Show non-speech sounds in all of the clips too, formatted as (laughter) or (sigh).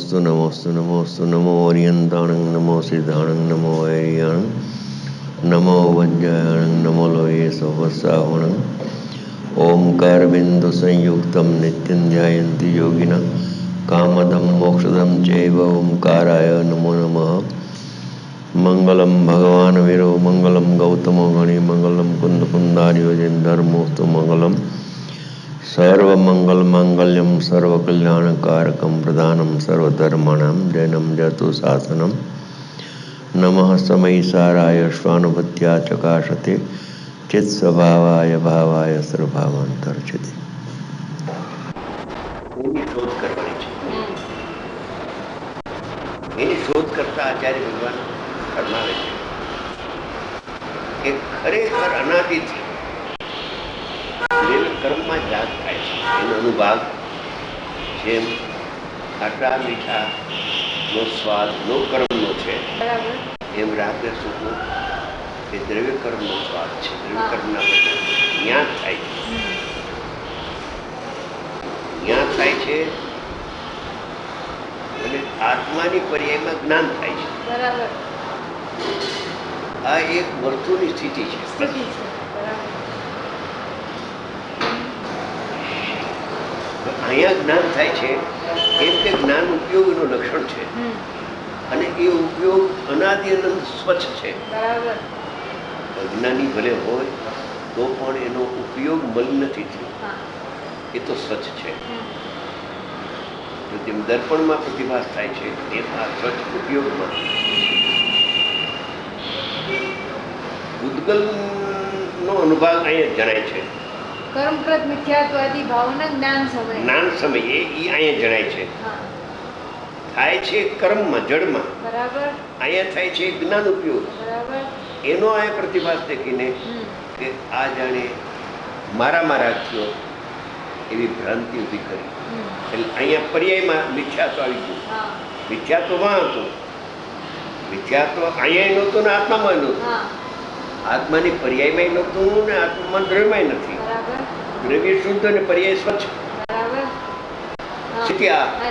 નમોસ્તુ નમોસ્તુ નમોસ્તુ નમો ઓરિયંતાણંગ નમો સિદ્ધાણંગ નમો વૈરિયાણં નમો વજ્જાયણં નમો લોયે સવસાવણં ઓમકાર બિંદુ સંયુક્તમ નિત્યં ધ્યાયંતિ યોગિના કામદમ મોક્ષદમ ચૈવ ઓમકારાય નમો નમઃ મંગલમ ભગવાન વીરો મંગલમ ગૌતમો ગણી મંગલમ કુંદ કુંદાર્યોજન ધર્મોસ્તુ મંગલમ સર્વમંગલ માંગલ્યમ સર્વકલ્યાણકારકમ પ્રધાનમ સર્વધર્માણામ જૈનમ જતુ શાસનમ નમઃ સમયસારાય શ્વાનુભત્યા ચકાશતે ચિત્ સ્વભાવાય ભાવાય સર્વભાવાંતર્ચિતે એની શોધ કરવાની છે એની શોધ કરતા આચાર્ય ભગવાન ફરમાવે છે કે ખરેખર અનાદિથી કર્મમાં જાગ થાય છે. એનો અનુભવ જેમ ખાટા મીઠા નો સ્વાદ નો કર્મનો છે. એમ રાગે સુખનો એ દ્રવ્ય કર્મનો સ્વાદ છે. દ્રવ્ય કર્મના જ્ઞાન થાય છે. જ્ઞાન થાય છે અને આત્માની પર્યાયમાં જ્ઞાન થાય છે. આ એક વર્તુની સ્થિતિ છે સ્થિતિ છે બરાબર તો અહીંયા જ્ઞાન થાય છે કેમ કે જ્ઞાન ઉપયોગનું લક્ષણ છે. અને એ ઉપયોગ અનાદિ અનંત સ્વચ્છ છે. અજ્ઞાની ભલે હોય તો પણ એનો ઉપયોગ મલ નથી થયો. એ તો સ્વચ્છ છે. જેમ દર્પણમાં પ્રતિભાસ થાય છે એ આ સ્વચ્છ ઉપયોગમાં. ઉદ્ગલનો અનુભવ અહીંયા જણાય છે. કર્મપ્રદ મિથ્યાત્વાદી ભાવના જ્ઞાન સમય. જ્ઞાન સમયે એ અહીંયા જણાય છે. થાય છે કર્મમાં જડમાં. બરાબર. અહીંયા થાય છે જ્ઞાન ઉપયોગ. બરાબર. એનો અહીંયા પ્રતિભાસ દેખીને કે આ જાણે મારા મારા થયો એવી ભ્રાંતિ ઊભી કરી. એટલે અહીંયા પર્યાયમાં મિથ્યાત્વ તો આવી ગયું. હા. મિથ્યા તો વાં હતું. મિથ્યાત્વ અહીંયા નહોતું ને આત્મામાં નહોતું. આત્માની પર્યાયમાં નહોતું ને આત્મામાં દ્રવ્યમાં નથી. દ્રવ્ય શુદ્ધ અને પર્યાય સ્વચ્છ.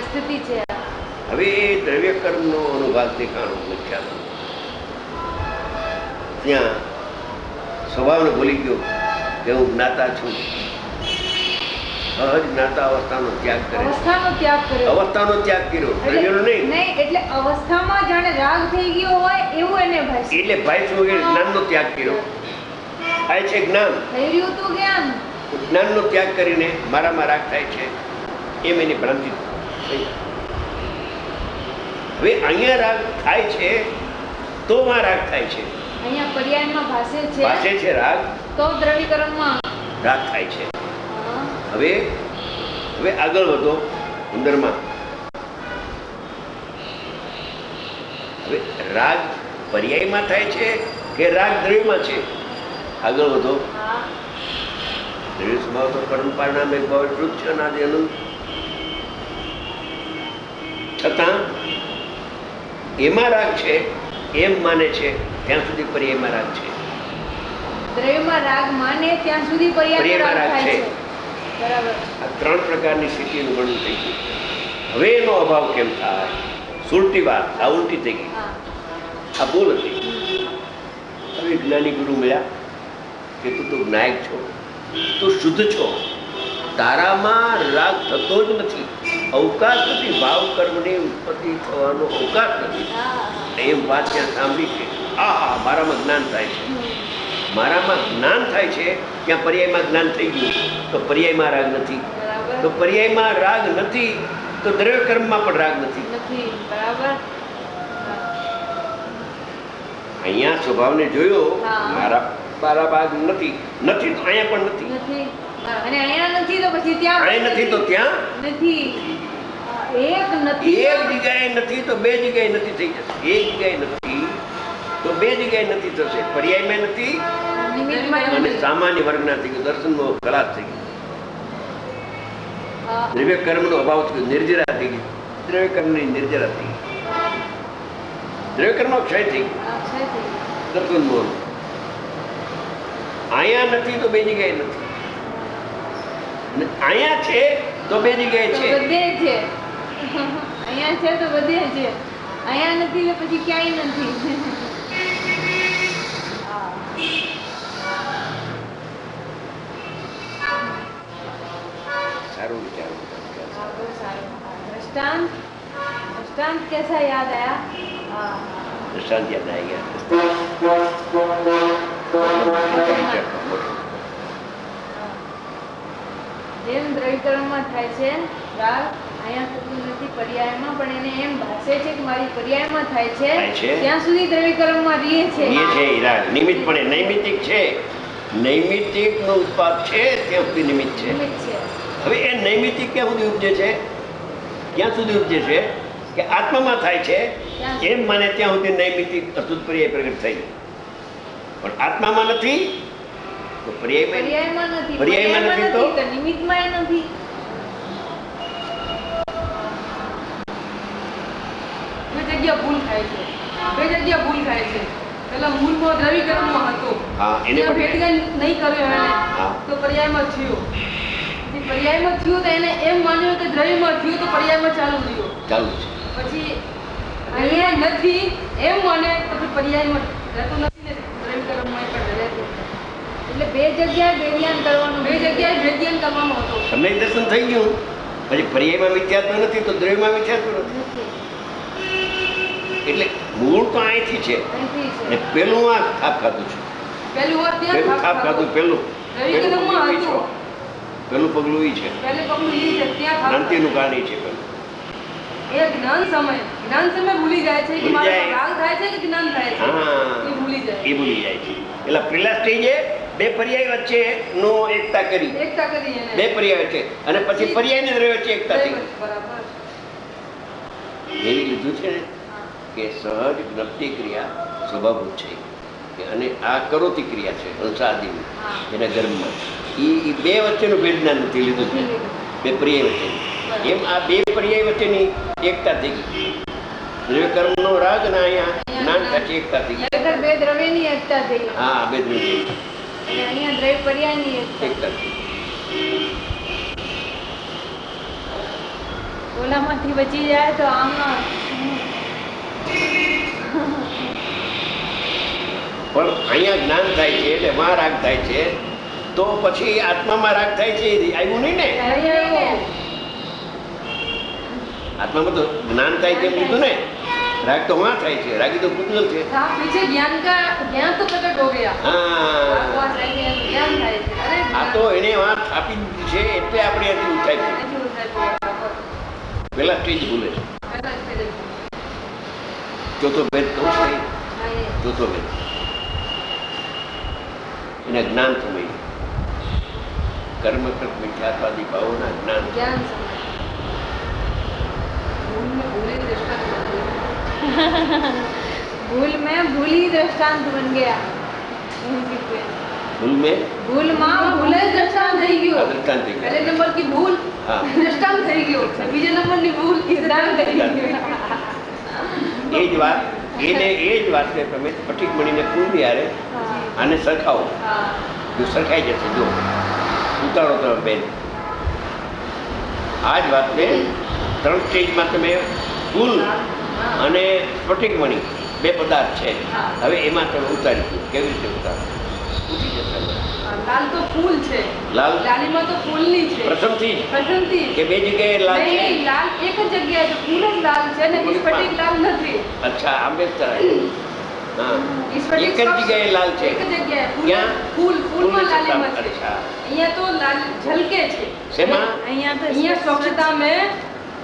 સ્થિતિ છે. હવે એ દ્રવ્ય કર્મનો અનુભાગ દેખાણો મિથ્યા ત્યાં સ્વભાવને ભૂલી ગયો કે હું જ્ઞાતા છું. સહજ જ્ઞાતા અવસ્થાનો ત્યાગ કરે. છે. અવસ્થાનો ત્યાગ કર્યો અવસ્થાનો ત્યાગ કર્યો. દ્રવ્યનો નહીં. નહીં એટલે અવસ્થામાં જાણે રાગ થઈ ગયો હોય એવું એને ભાઈ એટલે ભાઈ વગેરે જ્ઞાનનો ત્યાગ કર્યો. થાય છે જ્ઞાન. જ્ઞાનનો ત્યાગ કરીને મારામાં રાગ થાય છે એમ એની ભ્રાંતિ. હવે અહીંયા રાગ થાય છે તો માં રાગ થાય છે. અહીંયા પર્યાયમાં ભાષે છે છે છે રાગ. તો દ્રવીકરણમાં. રાગ થાય છે. હવે હવે આગળ વધો ઉંદરમાં. હવે રાગ પર્યાયમાં થાય છે કે રાગ દ્રવ્યમાં છે? આગળ વધો. હા સ્વભાવ તો ભાવ છે છતાં એમાં રાગ છે એમ માને છે ત્યાં સુધી રાગ છે. દ્રવ્યમાં રાગ માને ત્યાં સુધી પર્યાયમાં પર્યાયમાં રાગ રાગ છે. છે. બરાબર. આ ત્રણ પ્રકારની સ્થિતિનું વર્ણન થઈ ગયું. હવે એનો અભાવ કેમ થાય? સુરતી વાત આ ઉલટી થઈ ગઈ. આ ભૂલ હતી. હવે જ્ઞાની ગુરુ મળ્યા. કે તું નાયક છો. તું શુદ્ધ છો. તારામાં રાગ થતો જ નથી. અવકાશ નથી. ભાવ કર્મની ઉત્પત્તિ થવાનો અવકાશ નથી. એમ વાત ત્યાં સાંભળી છે આ હા મારામાં જ્ઞાન થાય છે. મારામાં જ્ઞાન થાય છે ત્યાં પર્યાયમાં જ્ઞાન થઈ ગયું. તો પર્યાયમાં રાગ નથી. તો પર્યાયમાં રાગ નથી તો દ્રવ્ય કર્મમાં પણ રાગ નથી. અહીંયા સ્વભાવને જોયો મારા મારા ભાગ નથી. નથી તો અહીંયા પણ નથી. નથી. અને અહીંયા નથી તો પછી ત્યાં અહીંયા નથી તો ત્યાં? નથી. એક નથી. એક જગ્યાએ નથી તો બે જગ્યાએ નથી થઈ જશે. એક જગ્યાએ નથી તો બે જગ્યાએ નથી થશે. પર્યાયમાં નથી અને સામાન્ય વર્ગના થઈ ગયું. દર્શનનો થઈ ગયો. દ્રવ્ય કર્મનો અભાવ થઈ ગયો નિર્જરા થઈ ગયું. દ્રવ્ય કર્મની નિર્જરા થઈ ગઈ. દ્રવ્ય કર્મ ક્ષય થઈ ગયો. દર્શન. દર્શનનો અહીંયા નથી તો બે જગ્યાએ નથી. અહીંયા છે તો બે જગ્યાએ છે. બધે છે. અહીંયા છે તો બધે છે. અહીંયા નથી તો પછી ક્યાંય નથી. સારું વિચારું. દ્રષ્ટાંત કેસા યાદ આયા? દ્રષ્ટાંત યાદ આવી ગયા જેમ દ્રવીકરણમાં થાય છે. રાગ અહીંયા થતું નથી પર્યાયમાં પણ એને એમ ભાસે છે કે મારી પર્યાયમાં થાય છે. ત્યાં સુધી દ્રવીકરણમાં રહીએ છે. એ છે હીરા નિમિત્તપણે નૈમિતિક છે. નૈમિતિક નો ઉત્પાદ છે ત્યાં સુધી નિમિત્ત છે. હવે એ નૈમિતિક ક્યાં સુધી ઉપજે છે? ક્યાં સુધી ઉપજે છે? કે આત્મામાં થાય છે? એમ મને ત્યાં સુધી નૈમિતિક અશુદ્ધ પર્યાય પ્રગટ થઈ પણ આત્મામાં નથી તો પર્યાયમાં પર્યાયમાં નથી. પર્યાયમાં નથી તો? નિમિત્તમાં નથી. બે જગ્યા ભૂલ થાય છે. બે જગ્યા ભૂલ થાય છે. પેલા મૂળમાં દ્રવીકરણમાં હતો. હા એને ત્યાં નહીં કર્યો એને તો પર્યાયમાં થયો. પછી પર્યાયમાં થયું તો એને એમ માન્યું કે દ્રવ્યમાં થયું તો પર્યાયમાં ચાલુ રહ્યો. ચાલુ છે. પછી અહીંયા નથી એમ માને તો પર્યાયમાં રહેતું નથી ને દ્રવ્યકરણમાં પણ રહે છે એટલે બે જગ્યાએ બેરિયાન કરવાનું બે જગ્યાએ ભેદજ્ઞાન કરવાનું હતું. સમય દર્શન થઈ ગયું. પછી પર્યાયમાં મિથ્યાત્વ નથી તો દ્રવ્યમાં મિથ્યાત્વ નથી. એટલે મૂળ તો અહીંથી છે. ને પેલું આ થાપ ખાતું છે. ત્યાં પેલું થાપ ખાતું પેલું પેલું પગલું ઈ છે. પેલું પગલું ઈ છે. પહેલે પગલું ઈ છે ત્યાં ક્રાંતિનું કારણ છે પેલું એ જ્ઞાન સમય. જ્ઞાન સમય ભૂલી જાય છે કે મારો રાગ થાય છે કે જ્ઞાન થાય છે? હા. એ ભૂલી જાય. એ ભૂલી જાય છે. એટલે પેલા સ્ટેજે બે પર્યાય વચ્ચે નો એકતા કરી. એકતા કરી બે પર્યાય વચ્ચે. અને પછી પર્યાય ને દ્રવ્ય વચ્ચે એકતા થઈ. એવી લીધું છે ને કે સહજ જ્ઞપ્તિ ક્રિયા સ્વભાવભૂત છે. અને આ કરોતી ક્રિયા છે હા. એના ગર્ભમાં એ બે વચ્ચેનું ભેદના નથી લીધું છે. બે પર્યાય વચ્ચે. એમ આ બે પર્યાય વચ્ચેની એકતા થઈ ગઈ. દ્રવ્ય કર્મનો રાગ અને અહીંયા જ્ઞાન એકતા થઈ ગઈ. બે બે દ્રવ્યની એકતા થઈ હા બે દ્રવ્ય અહીંયા દ્રવ્ય પર્યાયની એકતા એકતા ઓલામાંથી બચી જાય તો આમાં પણ અહીંયા જ્ઞાન થાય છે એટલે માં રાગ થાય છે. તો પછી આત્મામાં રાગ થાય છે આવ્યું નહીં ને. આત્મામાં તો જ્ઞાન થાય તેમ લીધું ને. રાગ તો માં થાય છે રાગી તો પૂતગલ છે था पीछे ज्ञान का ज्ञान तो प्रकट हो गया હા भगवान रहेंगे तो ज्ञान થાય છે અરે આ તો એને વાત આપી દીધી છે એટલે આપણે એટલું થાય છે નથી ઉઠાય બરાબર. પેલા સ્ટેજ ભૂલે છે પહેલા જ કહી દઉં. ચોથો ભેદ કહું છું એ હા, એ. ચોથો ભેદ એને જ્ઞાન સમય કર્મ કૃત મિથ્યાત્વાદી ભાવોના જ્ઞાન ज्ञान समझ भूल में भूले दृष्टांत बन गए। ભૂલ મેં ભૂલી દ્રષ્ટાંત બન ગયા એવું કીધું. ભૂલ મેં ભૂલમાં ભૂલે જ દ્રષ્ટાંત થઈ આ ગયો દ્રષ્ટાંત થઈ પહેલે ગયું. નંબર की ભૂલ હા દ્રષ્ટાંત થઈ ગયો બીજા નંબરની ભૂલ સિદ્ધાંત થઈ ગયો એ જ વાત એને એ જ વાતને તમે પટીક મણીને પૂરી હારે હા. આને સરખાવો હા જો સરખાઈ જશે જો ઉતારો તમે બેન આ જ વાતને ત્રણ સ્ટેજમાં તમે ફૂલ અને સ્ફટિક મણી બે પદાર્થ છે. હવે એમાં તમે ઉતારી દો. કેવી રીતે ઉતારો? લાલ તો ફૂલ છે. લાલ? લાલીમાં તો ફૂલની છે. પ્રથમથી પ્રથમથી કે બે જગ્યાએ લાલ છે? લાલ એક જ જગ્યાએ છે. ફૂલ જ લાલ છે ને સ્ફટિક લાલ નથી. અચ્છા આંબેડકર હા. સ્ફટિક એક જ જગ્યાએ લાલ છે. એક જ જગ્યાએ ફૂલ ક્યાં? ફૂલ ફૂલમાં લાલીમાં છે. અહીંયા તો લાલ ઝલકે છે. શેમાં? અહીંયા તો અહીંયા સ્વચ્છતા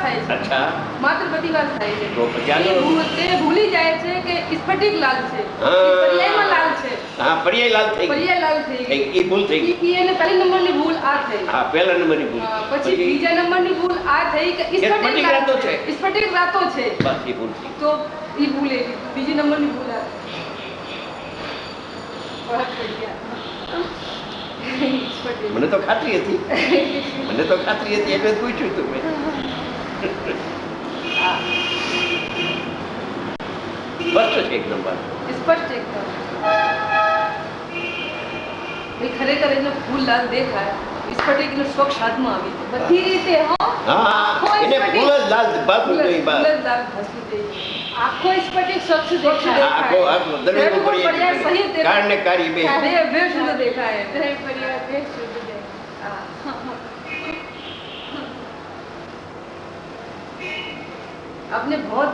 અહીંયા થાય છે. અચ્છા. માત્ર પ્રતિવાસ થાય છે. તો પછી એ તે ભૂલી જાય છે કે સ્ફટિક લાલ છે. પર્યાયમાં લાલ છે. હા પર્યાય લાલ થઈ પર્યાય લાલ થઈ. એ ભૂલ થઈ ઈ એને પહેલા નંબરની ભૂલ આ થઈ. હા પહેલા નંબરની ભૂલ. પછી બીજા નંબરની ભૂલ આ થઈ કે સ્ફટિક રાતો છે. સ્ફટિક રાતો છે. બસ એ ભૂલ થઈ તો એ ભૂલ એ બીજી નંબરની ભૂલ આ. મને તો ખાતરી હતી. (laughs) મને તો ખાતરી હતી એટલે પૂછ્યું તું મેં. સ્પષ્ટ છે એકદમ વાત સ્પષ્ટ એકદમ ભાઈ ખરેખર એનો ફૂલ લાલ દેખાય સ્ફટિકનો સ્વચ્છ હાથમાં આવી જાય. બધી રીતે હો હા આખો એને સ્ફટિક. ફૂલ જ લાલ ભાતું ફૂલ જ- નહીં બસ ફૂલ જ લાલ ભાસવું જોઈએ. આખો સ્ફટિક સ્વચ્છ દેખાય આ આખો આખો દરવાજો તેનું પડી પર્યાય સહિત જાય. એ- કાળ ને કાળી બે બે બે શુદ્ધ દેખાય દરેક પરિવાર બે શુદ્ધ દેખાય हाँ। आपने बहुत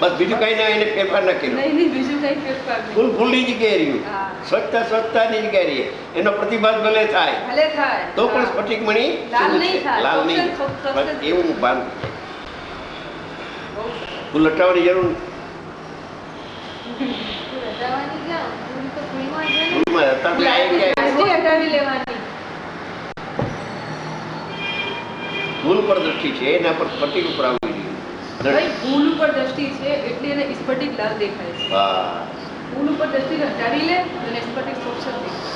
બસ બીજું કઈ ના એને ફેરફાર ના કર્યો. ફૂલ ફૂલની જગ્યાએ રહ્યું. સ્વચ્છતા સ્વચ્છતાની જગ્યાએ રહીએ. એનો પ્રતિભાવ ભલે થાય. તો પણ સ્ફટિક મણી લાલ નહીં એવું ભાન તું લટાવવાની જરૂર? ભૂલ પર દ્રષ્ટિ છે એના પર સ્ફટિક ઉપર આવી ભાઈ ફૂલ ઉપર દ્રષ્ટિ છે એટલે એને સ્ફટિક લાલ દેખાય છે. હા ફૂલ ઉપર દ્રષ્ટિ હટાવી લે અને સ્ફટિક સ્વચ્છ દેખાય.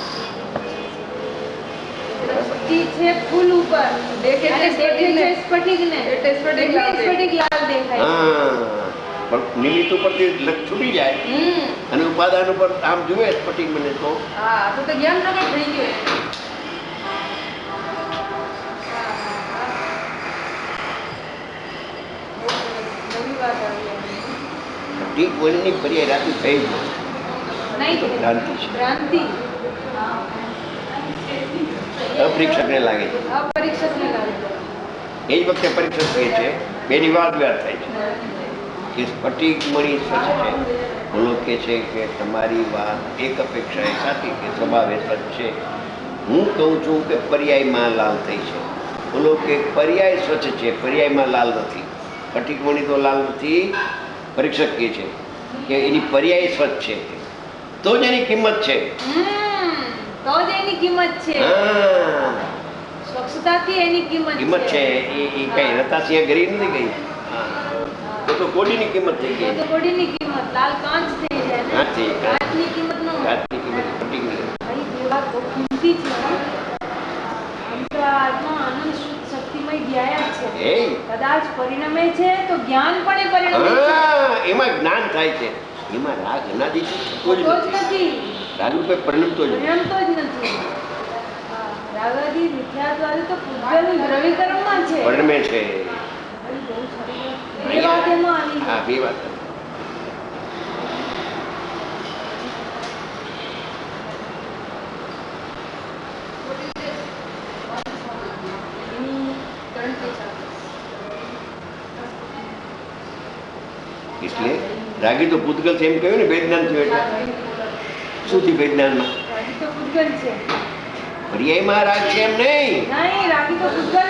દ્રષ્ટિ છે ફૂલ ઉપર. દેખે છે સ્ફટિકને. સ્ફટિકને એટલે સ્ફટિક લાલ સ્ફટિક લાલ દેખાય. હા. પણ નિમિત્ત ઉપરથી છૂટી જાય. અને ઉપાદાન ઉપર આમ જુએ સ્ફટિક મને તો. હા તો તો જ્ઞાન પ્રગટ થઈ ગયું એને. બહુ સરસ. નવી વાત આવી એમ. સ્ફટિક મણીની ફરી રાતી થઈ ભ્રાંતિ છે. ભ્રાંતિ. અપરીક્ષકને લાગે છે. એ જ વખતે પરીક્ષક કહે છે બેની વાત વ્યવહાર થાય છે. કે સ્ફટિક મળી સ્વચ્છ છે. બોલો કે છે કે તમારી વાત એક અપેક્ષાએ સાચી કે સ્વભાવે સ્વચ્છ છે. હું કહું છું કે પર્યાયમાં લાલ થઈ છે. બોલો કે પર્યાય સ્વચ્છ છે પર્યાયમાં લાલ નથી. સ્ફટિક મણી તો લાલ નથી. પરીક્ષક કહે છે કે એની પર્યાય સ્વચ્છ છે. તો જ એની કિંમત છે. તો જ એની કિંમત છે. સ્વચ્છતાથી એની કિંમત કિંમત છે. એ એ કઈ રતાસિંહ ગરી નથી ગઈ. તો તો કોડીની કિંમત થઈ ગઈ. તો કોડીની કિંમત. લાલ કાંચ થઈ જાય ને? કાંચી, કાંચ. કાચની કિંમત નો કાંચની કિંમત ફટીકની ભાઈ જે વાત બહુ કિંમતી છે. આમ તો છે. કદાચ પરિણમે છે તો જ્ઞાન પણ પરિણમે છે. એમાં જ્ઞાન થાય છે. એમાં રાગ અનાદિથી થતો તો જ નથી. રાગનું કોઈ પરિણમતો જ પરિણમતો જ નથી. રાગાદી મિથ્યાત્વાદી તો દ્રવીકરણમાં છે. પરિણમે છે. ભાઈ બહુ સારી વાત. બે વાત એમાં આવી હા બે વાત એની ત્રણ કે ચાર એટલે રાગી તો પૂતગલ છે એમ કહ્યું ને વેદનાન થયું એટલે. શું થયું છે. પર્યાયમાં રાગ છે. એમ નહીં. રાગી તો પૂતગલ